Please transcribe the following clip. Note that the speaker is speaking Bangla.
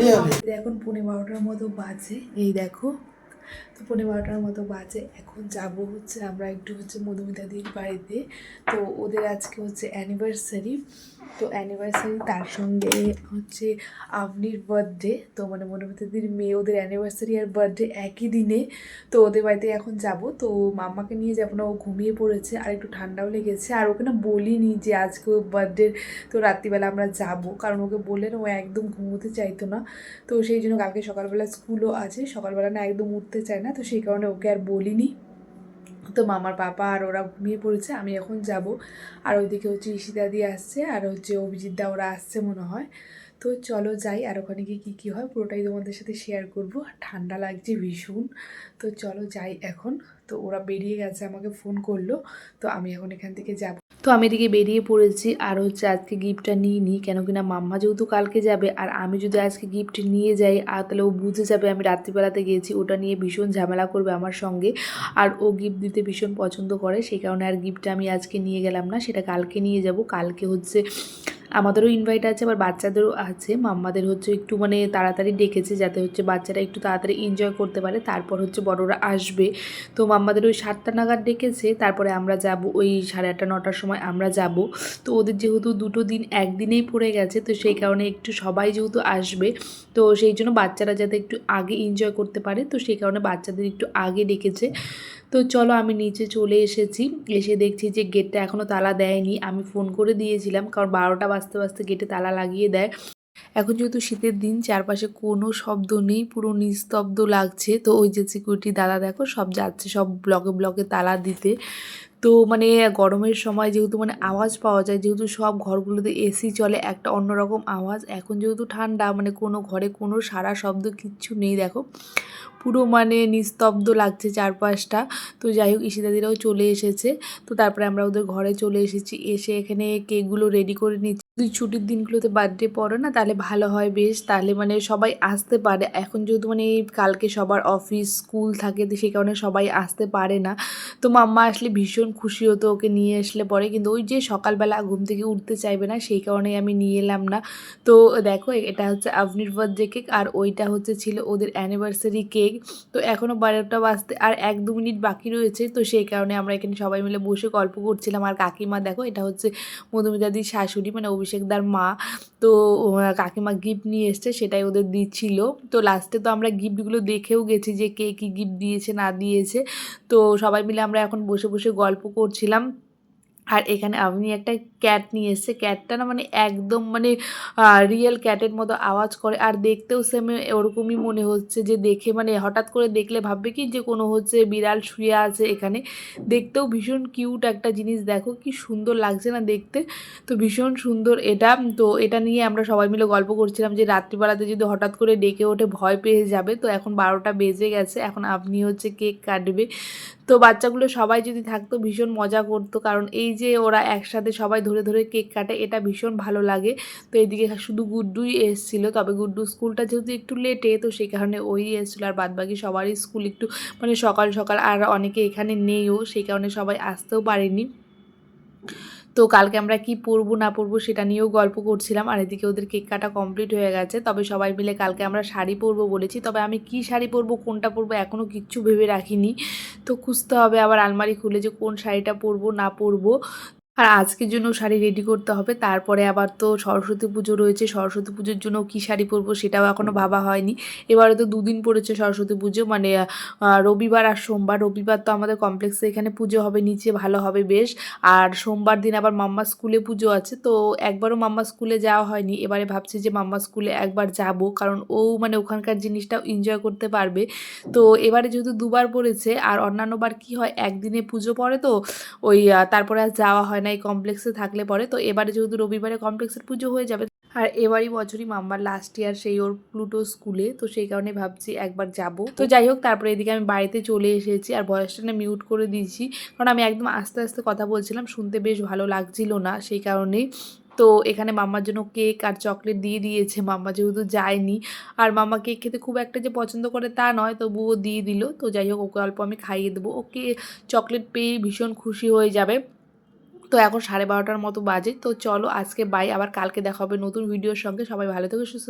রেডি এখন পনেরো বারোটার মতো বাজে। এই দেখো তো পনেরো বারোটার মতো বাজে। এখন যাব হচ্ছে আমরা একটু হচ্ছে মধুমিতা মধুমিতাদির বাড়িতে। তো ওদের আজকে হচ্ছে অ্যানিভার্সারি তো অ্যানিভার্সারি তার সঙ্গে হচ্ছে আপনির বার্থডে তো মানে মনে মধুমিতাদির মেয়ে ওদের অ্যানিভার্সারি আর বার্থডে একই দিনে, তো ওদের বাড়িতে এখন যাব। তো মাম্মাকে নিয়ে যাব না, ও ঘুমিয়ে পড়েছে, আর একটু ঠান্ডাও লেগেছে। আর ওকে না বলিনি যে আজকে ও বার্থডে তো রাত্রিবেলা আমরা যাব। কারণ ওকে বললেন ও একদম ঘুমোতে চাইতো না। তো সেই জন্য কালকে সকালবেলা স্কুলও আছে, সকালবেলা না একদম উঠতে চায় না, তো সেই কারণে ওকে আর বলিনি। তো মামার পাপা আর ওরা ঘুমিয়ে পড়েছে, আমি এখন যাব। আর ওইদিকে হচ্ছে ঋষি দাদি আসছে, আর হচ্ছে অভিজিৎ দা ওরা আসছে মনে হয়। তো চলো যাই, আর ওখানে গিয়ে কী কী হয় পুরোটাই তোমাদের সাথে শেয়ার করব। ঠান্ডা লাগছে ভীষণ। তো চলো যাই এখন। তো ওরা বেরিয়ে গেছে, আমাকে ফোন করল। তো আমি এখন এখান থেকে যাব। তো আমি এদিকে বেরিয়ে পড়েছি আর হচ্ছে আজকে গিফটটা নিয়ে নিই কেন কিনা মাম্মা যেহেতু কালকে যাবে আর আমি যদি আজকে গিফট নিয়ে যাই, আর তাহলে ও বুঝে যাবে আমি রাত্রিবেলাতে গিয়েছি ওটা নিয়ে ভীষণ ঝামেলা করবে আমার সঙ্গে। আর ও গিফট দিতে ভীষণ পছন্দ করে, সেই কারণে আর গিফটটা আমি আজকে নিয়ে গেলাম না, সেটা কালকে নিয়ে যাব। কালকে হচ্ছে আমাদেরও ইনভাইট আছে, আবার বাচ্চাদেরও আছে। মাম্মাদের হচ্ছে একটু মানে তাড়াতাড়ি ডেকেছে যাতে হচ্ছে বাচ্চারা একটু তাড়াতাড়ি এনজয় করতে পারে। তারপর হচ্ছে বড়রা আসবে। তো মাম্মাদের ওই সাতটা নাগাদ ডেকেছে। তারপরে আমরা যাব ওই সাড়ে আটটা, নটার সময় আমরা যাব। তো ওদের যেহেতু দুটো দিন একদিনেই পড়ে গেছে, তো সেই কারণে একটু সবাই যেহেতু আসবে, তো সেই জন্য বাচ্চারা যাতে একটু আগে এনজয় করতে পারে, তো সেই কারণে বাচ্চাদের একটু আগে ডেকেছে। তো চলো আমি নিচে চলে এসেছি। এসে দেখছি যে গেটটা এখনও তালা দেয়নি। আমি ফোন করে দিয়েছিলাম, কারণ বারোটা বাজতে আস্তে গেটে তালা লাগিয়ে দেয়। এখন যেহেতু শীতের দিন, চারপাশে কোনো শব্দ নেই, পুরো নিস্তব্ধ লাগছে। তো ওই যে সিকিউরিটি দাদা দেখো, সব যাচ্ছে, সব ব্লকে ব্লকে তালা দিতে। তো মানে গরমের সময় যেহেতু মানে আওয়াজ পাওয়া যায়, যেহেতু সব ঘরগুলোতে এসি চলে, একটা অন্যরকম আওয়াজ। এখন যেহেতু ঠান্ডা মানে কোনো ঘরে কোনো সারা শব্দ কিচ্ছু নেই, দেখো। পুরো মানে নিস্তব্ধ লাগছে চারপাশটা। তো যাই হোক ইশিতাদিরাও চলে এসেছে। তো তারপরে আমরা ওদের ঘরে চলে এসেছি। এসে এখানে কেকগুলো রেডি করে নিচ্ছি। যদি ছুটির দিনগুলোতে বার্থডে পড়ে না, তাহলে ভালো হয় বেশ। তাহলে মানে সবাই আসতে পারে। এখন যেহেতু মানে কালকে সবার অফিস স্কুল থাকে, তো সেই কারণে সবাই আসতে পারে না। তো মাম্মা আসলে ভীষণ খুশি হতো ওকে নিয়ে আসলে পরে। কিন্তু ওই যে সকালবেলা ঘুম থেকে উঠতে চাইবে না, সেই কারণেই আমি নিয়ে এলাম না। তো দেখো, এটা হচ্ছে আভনির বার্থডে কেক আর ওইটা হচ্ছে ছিল ওদের অ্যানিভার্সারি কেক। তো এখনও বারোটা বাজতে আর এক দু মিনিট বাকি রয়েছে। তো সেই কারণে আমরা এখানে সবাই মিলে বসে গল্প করছিলাম। আর কাকিমা দেখো, এটা হচ্ছে মধুমিতাদির শাশুড়ি মানে অভিষেকদার মা। তো কাকিমা গিফট নিয়ে এসছে, সেটাই ওদের দিচ্ছিল। তো লাস্টে তো আমরা গিফটগুলো দেখেও গেছি যে কে কী গিফট দিয়েছে, না দিয়েছে। তো সবাই মিলে আমরা এখন বসে বসে গল্প করছিলাম। আর এখানে আপনি একটা ক্যাট নিয়ে এসছে। ক্যাটটা না মানে একদম মানে রিয়েল ক্যাটের মতো আওয়াজ করে। আর দেখতেও সেমে ওরকমই মনে হচ্ছে যে দেখে মানে হঠাৎ করে দেখলে ভাববে কি যে কোনো হচ্ছে বিড়াল শুয়ে আছে এখানে। দেখতেও ভীষণ কিউট একটা জিনিস। দেখো কি সুন্দর লাগছে না দেখতে। তো ভীষণ সুন্দর এটা। তো এটা নিয়ে আমরা সবাই মিলে গল্প করছিলাম যে রাত্রিবেলাতে যদি হঠাৎ করে ডেকে ওঠে ভয় পেয়ে যাবে। তো এখন বারোটা বেজে গেছে। এখন আপনি হচ্ছে কেক কাটবে। তো বাচ্চাগুলো সবাই যদি থাকতো, ভীষণ মজা করতো। কারণ এই যে ওরা একসাথে সবাই ধরে ধরে কেক কাটে, এটা ভীষণ ভালো লাগে। তো এদিকে শুধু গুড্ডুই এসেছিল। তবে গুড্ডু স্কুলটা যেহেতু একটু লেটে তো সেই কারণে ওই এসেছিল। আর বাদবাকি সবারই স্কুল একটু মানে সকাল সকাল, আর অনেকে এখানে নেইও, সেই কারণে সবাই আসতেও পারেনি। তো কালকে আমরা কি পরবো না পরবো সেটা নিয়েও গল্প করছিলাম। আর এদিকে ওদের কেক কাটা কমপ্লিট হয়ে গেছে। তবে সবাই মিলে কালকে আমরা শাড়ি পরবো বলেছি। তবে আমি কি শাড়ি পরবো, কোনটা পরবো এখনও কিচ্ছু ভেবে রাখিনি। তো খুঁজতে হবে আবার আলমারি খুলে যে কোন শাড়িটা পরবো, না পরবো। আর আজকের জন্য শাড়ি রেডি করতে হবে। তারপরে আবার তো সরস্বতী পুজো রয়েছে, সরস্বতী পুজোর জন্য কী শাড়ি পরবো সেটাও এখনও ভাবা হয়নি। এবারে তো দুদিন পড়েছে সরস্বতী পুজো মানে রবিবার আর সোমবার। রবিবার তো আমাদের কমপ্লেক্সে এখানে পুজো হবে, নিচে ভালো হবে বেশ। আর সোমবার দিন আবার মাম্মা স্কুলে পুজো আছে, তো একবারও মাম্মা স্কুলে যাওয়া হয়নি। এবারে ভাবছি যে মাম্মা স্কুলে একবার যাব, কারণ ও মানে ওখানকার জিনিসটাও এনজয় করতে পারবে। তো এবারে যেহেতু দুবার পড়েছে, আর অন্যান্যবার কি হয়, একদিনে পুজো পড়ে তো, ওই তারপরে আর যাওয়া হয় না। এই কমপ্লেক্সে থাকলে পরে। তো এবারে যেহেতু রবিবারে কমপ্লেক্সের পুজো হয়ে যাবে, আর এবারই বছরই মাম্বার লাস্ট ইয়ার সেই ওর প্লুটো স্কুলে তো সেই কারণে ভাবছি একবার যাব। তো যাই হোক, তারপরে এদিকে আমি বাড়িতে চলে এসেছি আর ভয়েসটা না মিউট করে দিয়েছি। কারণ আমি একদম আস্তে আস্তে কথা বলছিলাম, শুনতে বেশ ভালো লাগছিল না সেই কারণেই তো এখানে মাম্মার জন্য কেক আর চকলেট দিয়ে দিয়েছে। মাম্মা যেহেতু যায়নি, আর মাম্মা কেক খেতে খুব একটা যে পছন্দ করে তা নয়, তবুও দিয়ে দিল। তো যাই হোক, ওকে অল্প আমি খাইয়ে দেবো। ওকে চকলেট পেয়ে ভীষণ খুশি হয়ে যাবে। তো এখন সাড়ে বারোটার মতো বাজে তো চলো আজকে বাই আবার কালকে দেখা হবে নতুন ভিডিওর সঙ্গে সবাই ভালো থেকে, সুস্থ।